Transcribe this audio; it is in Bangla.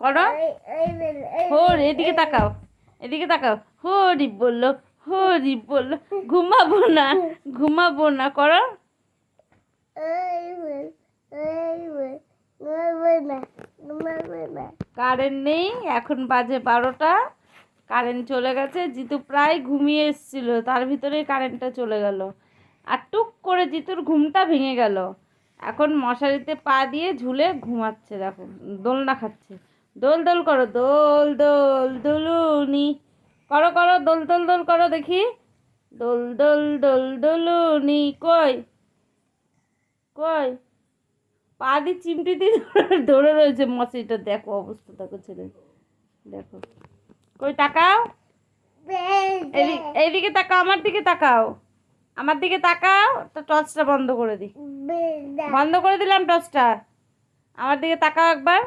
করো। হোর এদিকে তাকাও এদিকে তাকাও। হরি বলল হরি বলল ঘুমাবো না ঘুমাবো না করো। কারেন্ট নেই এখন বাজে বারোটা কারেন্ট চলে গেছে জিতু প্রায় ঘুমিয়ে এসেছিল তার ভিতরেই কারেন্টটা চলে গেল। আর টুক করে জিতুর ঘুমটা ভেঙে গেল। এখন মশারিতে পা দিয়ে ঝুলে ঘুমাচ্ছে দেখো দোলনা খাচ্ছে। দোল দোল করো দোল দোল দোলুনি। করো করো দোল দোল দোল করো দেখি। দোল দোল দোল দোলুনি কই? কই? পা দিয়ে চিমটি দিয়ে ধরে- রয়েছে মশারিটা। দেখো অবস্থা দেখো ছেলে। দেখো। কই তাকাও? এদিক এইদিকে তাকাও আমার দিকে তাকাও। আমার দিকে তাকাও তো টর্চটা বন্ধ করে দিই বন্ধ করে দিলাম টর্চটা। আমার দিকে তাকাও একবার।